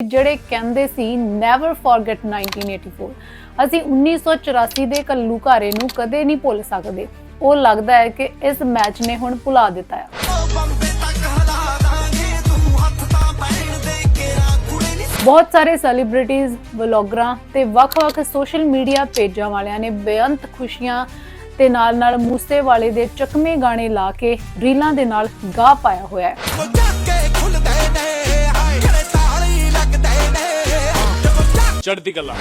ਜਿਹੜੇ ਕਹਿੰਦੇ ਸੀ never forget 1984 ਅਸੀਂ 1984 ਦੇ ਘੱਲੂਘਾਰੇ ਨੂੰ ਕਦੇ ਨਹੀਂ ਭੁੱਲ ਸਕਦੇ। ਉਹ ਲੱਗਦਾ ਹੈ ਕਿ ਇਸ ਮੈਚ ਨੇ ਹੁਣ ਭੁਲਾ ਦਿੱਤਾ ਹੈ ਬਹੁਤ ਸਾਰੇ ਸੈਲੀਬ੍ਰਿਟੀਜ਼, ਵਲੌਗਰਾਂ ਤੇ ਵੱਖ-ਵੱਖ ਸੋਸ਼ਲ ਮੀਡੀਆ ਪੇਜਾਂ ਵਾਲਿਆਂ ਨੇ ਬੇਅੰਤ ਖੁਸ਼ੀਆਂ ਤੇ ਨਾਲ-ਨਾਲ ਮੂਸੇ ਵਾਲੇ ਦੇ ਚੱਕਵੇਂ ਗਾਣੇ ਲਾ ਕੇ ਰੀਲਾਂ ਦੇ ਨਾਲ ਗਾ ਪਾਇਆ ਹੋਇਆ ਹੈ। ਚੜ੍ਹਦੀ ਕਲਾ।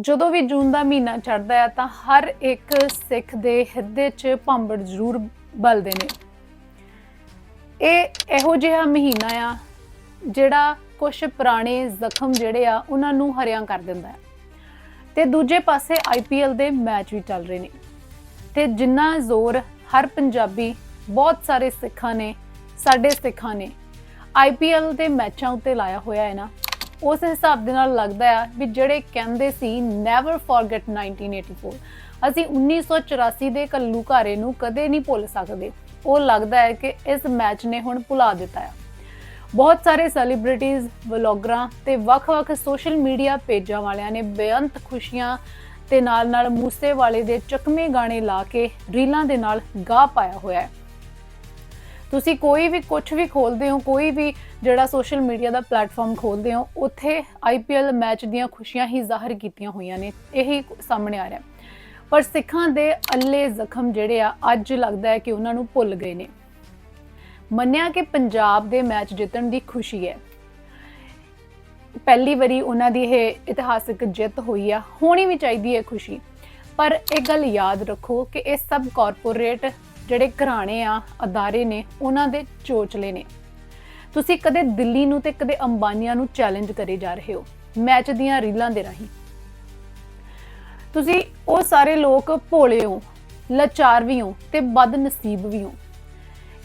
ਜਦੋਂ ਵੀ ਜੂਨ ਦਾ ਮਹੀਨਾ ਚੜ੍ਹਦਾ ਹੈ ਤਾਂ ਹਰ ਇੱਕ ਸਿੱਖ ਦੇ ਹਿਰਦੇ 'ਚ ਭਾਂਬੜ ਜ਼ਰੂਰ ਬਲਦੇ ਨੇ। ਇਹ ਇਹੋ ਜਿਹਾ ਮਹੀਨਾ ਆ ਜਿਹੜਾ ਕੁਝ ਪੁਰਾਣੇ ਜ਼ਖਮ ਜਿਹੜੇ ਆ ਉਹਨਾਂ ਨੂੰ ਹਰਿਆਂ ਕਰ ਦਿੰਦਾ ਹੈ। ਤੇ ਦੂਜੇ ਪਾਸੇ ਆਈਪੀਐਲ ਦੇ ਮੈਚ ਵੀ ਚੱਲ ਰਹੇ ਨੇ। ਤੇ ਜਿੰਨਾ ਜ਼ੋਰ ਹਰ ਪੰਜਾਬੀ, ਬਹੁਤ ਸਾਰੇ ਸਿੱਖਾਂ ਨੇ, ਸਾਡੇ ਸਿੱਖਾਂ ਨੇ ਆਈਪੀਐਲ ਦੇ ਮੈਚਾਂ ਉੱਤੇ ਲਾਇਆ ਹੋਇਆ ਹੈ ਨਾ ਉਸ ਹਿਸਾਬ ਦੇ ਨਾਲ ਲੱਗਦਾ ਆ ਵੀ ਜਿਹੜੇ ਕਹਿੰਦੇ ਸੀ ਨੈਵਰ ਫੋਰਗੇਟ 1984 ਅਸੀਂ 1984 ਦੇ ਘੱਲੂਘਾਰੇ ਨੂੰ ਕਦੇ ਨਹੀਂ ਭੁੱਲ ਸਕਦੇ। ਉਹ ਲੱਗਦਾ ਹੈ ਕਿ ਇਸ ਮੈਚ ਨੇ ਹੁਣ ਭੁਲਾ ਦਿੱਤਾ ਹੈ ਬਹੁਤ ਸਾਰੇ ਸੈਲੀਬ੍ਰਿਟੀਜ਼ ਵਲੌਗਰਾਂ ਤੇ ਵੱਖ-ਵੱਖ ਸੋਸ਼ਲ ਮੀਡੀਆ ਪੇਜਾਂ ਵਾਲਿਆਂ ਨੇ ਬੇਅੰਤ ਖੁਸ਼ੀਆਂ ਤੇ ਨਾਲ-ਨਾਲ ਮੂਸੇ ਵਾਲੇ ਦੇ ਚਕਮੇ ਗਾਣੇ ਲਾ ਕੇ ਰੀਲਾਂ ਦੇ ਨਾਲ ਗਾ ਪਾਇਆ ਹੋਇਆ ਹੈ। ਤੁਸੀਂ ਕੋਈ ਵੀ ਕੁਝ ਵੀ ਖੋਲਦੇ ਹੋ, ਕੋਈ ਵੀ ਜਿਹੜਾ ਸੋਸ਼ਲ ਮੀਡੀਆ ਦਾ ਪਲੇਟਫਾਰਮ ਖੋਲਦੇ ਹੋ, ਉੱਥੇ ਆਈਪੀਐਲ ਮੈਚ ਦੀਆਂ ਖੁਸ਼ੀਆਂ ਹੀ ਜ਼ਾਹਰ ਕੀਤੀਆਂ ਹੋਈਆਂ ਨੇ, ਇਹੀ ਸਾਹਮਣੇ ਆ ਰਿਹਾ ਪਰ ਸਿੱਖਾਂ ਦੇ ਅੱਲੇ ਜ਼ਖਮ ਜਿਹੜੇ ਆ, ਅੱਜ ਲੱਗਦਾ ਹੈ ਕਿ ਉਹਨਾਂ ਨੂੰ ਭੁੱਲ ਗਏ ਨੇ। ਮੰਨਿਆ ਕਿ ਪੰਜਾਬ ਦੇ ਮੈਚ ਜਿੱਤਣ ਦੀ ਖੁਸ਼ੀ ਹੈ। ਪਹਿਲੀ ਵਾਰੀ ਉਹਨਾਂ ਦੀ ਇਹ ਇਤਿਹਾਸਕ ਜਿੱਤ ਹੋਈ ਆ, ਹੋਣੀ ਵੀ ਚਾਹੀਦੀ ਹੈ ਖੁਸ਼ੀ। ਪਰ ਇਹ ਗੱਲ ਯਾਦ ਰੱਖੋ ਕਿ ਇਹ ਸਭ ਕਾਰਪੋਰੇਟ ਜਿਹੜੇ ਘਰਾਣੇ ਆ, ਅਦਾਰੇ ਨੇ, ਉਹਨਾਂ ਦੇ ਚੋਚਲੇ ਨੇ। ਤੁਸੀਂ ਕਦੇ ਦਿੱਲੀ ਨੂੰ ਤੇ ਕਦੇ ਅੰਬਾਨੀਆਂ ਨੂੰ ਚੈਲੰਜ ਕਰੇ ਜਾ ਰਹੇ ਹੋ, ਮੈਚ ਦੀਆਂ ਰੀਲਾਂ ਦੇ ਰਾਹੀਂ। ਤੁਸੀਂ ਉਹ ਸਾਰੇ ਲੋਕ ਭੋਲੇ ਹੋ, ਲਾਚਾਰ ਵੀ ਹੋ ਤੇ ਬਦਨਸੀਬ ਵੀ ਹੋ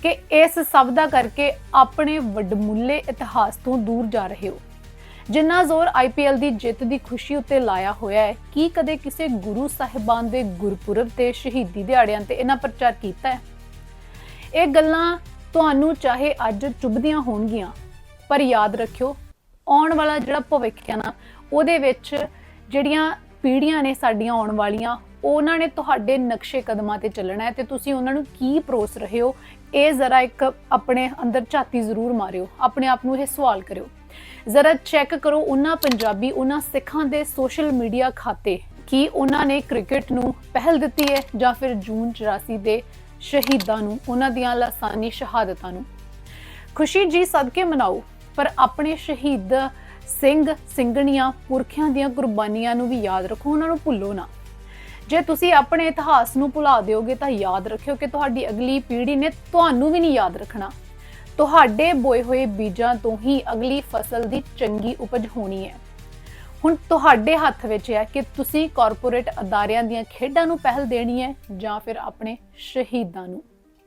ਕਿ ਇਸ ਸਭ ਦਾ ਕਰਕੇ ਆਪਣੇ ਵੱਡਮੁੱਲੇ ਇਤਿਹਾਸ ਤੋਂ ਦੂਰ ਜਾ ਰਹੇ ਹੋ। ਜਿੰਨਾ ਜ਼ੋਰ ਆਈਪੀਐਲ ਦੀ ਜਿੱਤ ਦੀ ਖੁਸ਼ੀ ਉੱਤੇ ਲਾਇਆ ਹੋਇਆ ਹੈ, ਕੀ ਕਦੇ ਕਿਸੇ ਗੁਰੂ ਸਾਹਿਬਾਨ ਦੇ ਗੁਰਪੁਰਬ ਤੇ ਸ਼ਹੀਦੀ ਦਿਹਾੜਿਆਂ ਤੇ ਇਹਨਾਂ ਪ੍ਰਚਾਰ ਕੀਤਾ ਹੈ? ਇਹ ਗੱਲਾਂ ਤੁਹਾਨੂੰ ਚਾਹੇ ਅੱਜ ਚੁੱਭਦੀਆਂ ਹੋਣਗੀਆਂ, ਪਰ ਯਾਦ ਰੱਖਿਓ, ਆਉਣ ਵਾਲਾ ਜਿਹੜਾ ਭਵਿੱਖ ਹੈ ਨਾ, ਉਹਦੇ ਵਿੱਚ ਜਿਹੜੀਆਂ ਪੀੜ੍ਹੀਆਂ ਨੇ ਸਾਡੀਆਂ ਆਉਣ ਵਾਲੀਆਂ, ਉਹਨਾਂ ਨੇ ਤੁਹਾਡੇ ਨਕਸ਼ੇ ਕਦਮਾਂ ਤੇ ਚੱਲਣਾ ਹੈ ਤੇ ਤੁਸੀਂ ਉਹਨਾਂ ਨੂੰ ਕੀ ਪਰੋਸ ਰਹੇ ਹੋ, ਇਹ ਜ਼ਰਾ ਇੱਕ ਆਪਣੇ ਅੰਦਰ ਝਾਤੀ ਜ਼ਰੂਰ ਮਾਰਿਓ, ਆਪਣੇ ਆਪ ਨੂੰ ਇਹ ਸਵਾਲ ਕਰਿਓ। ਜ਼ਰਾ ਚੈੱਕ ਕਰੋ ਉਹਨਾਂ ਪੰਜਾਬੀ, ਉਹਨਾਂ ਸਿੱਖਾਂ ਦੇ ਸੋਸ਼ਲ ਮੀਡੀਆ ਖਾਤੇ, ਕੀ ਉਹਨਾਂ ਨੇ ਕ੍ਰਿਕਟ ਨੂੰ ਪਹਿਲ ਦਿੱਤੀ ਹੈ ਜਾਂ ਫਿਰ ਜੂਨ 84 ਦੇ ਸ਼ਹੀਦਾਂ ਨੂੰ, ਉਹਨਾਂ ਦੀਆਂ ਲਾਸਾਨੀ ਸ਼ਹਾਦਤਾਂ ਨੂੰ? ਖੁਸ਼ੀ ਜੀ, ਸਦਕੇ ਮਨਾਓ, ਪਰ ਆਪਣੇ ਸ਼ਹੀਦ ਸਿੰਘ, ਸਿੰਘਣੀਆਂ, ਪੁਰਖਿਆਂ ਦੀਆਂ ਕੁਰਬਾਨੀਆਂ ਨੂੰ ਵੀ ਯਾਦ ਰੱਖੋ, ਉਹਨਾਂ ਨੂੰ ਭੁੱਲੋ ਨਾ। ਜੇ ਤੁਸੀਂ ਆਪਣੇ ਇਤਿਹਾਸ ਨੂੰ ਭੁਲਾ ਦਿਓਗੇ ਤਾਂ ਯਾਦ ਰੱਖਿਓ ਕਿ ਤੁਹਾਡੀ ਅਗਲੀ ਪੀੜ੍ਹੀ ਨੇ ਤੁਹਾਨੂੰ ਵੀ ਨਹੀਂ ਯਾਦ ਰੱਖਣਾ। ਤੁਹਾਡੇ ਬੋਏ ਹੋਏ ਬੀਜਾਂ ਤੋਂ ਹੀ ਅਗਲੀ ਫਸਲ ਦੀ ਚੰਗੀ ਉਪਜ ਹੋਣੀ ਹੈ। ਹੁਣ ਤੁਹਾਡੇ ਹੱਥ ਵਿੱਚ ਹੈ ਕਿ ਤੁਸੀਂ ਕਾਰਪੋਰੇਟ ਅਦਾਰਿਆਂ ਦੀਆਂ ਖੇਡਾਂ ਨੂੰ ਪਹਿਲ ਦੇਣੀ ਹੈ ਜਾਂ ਫਿਰ ਆਪਣੇ ਸ਼ਹੀਦਾਂ ਨੂੰ।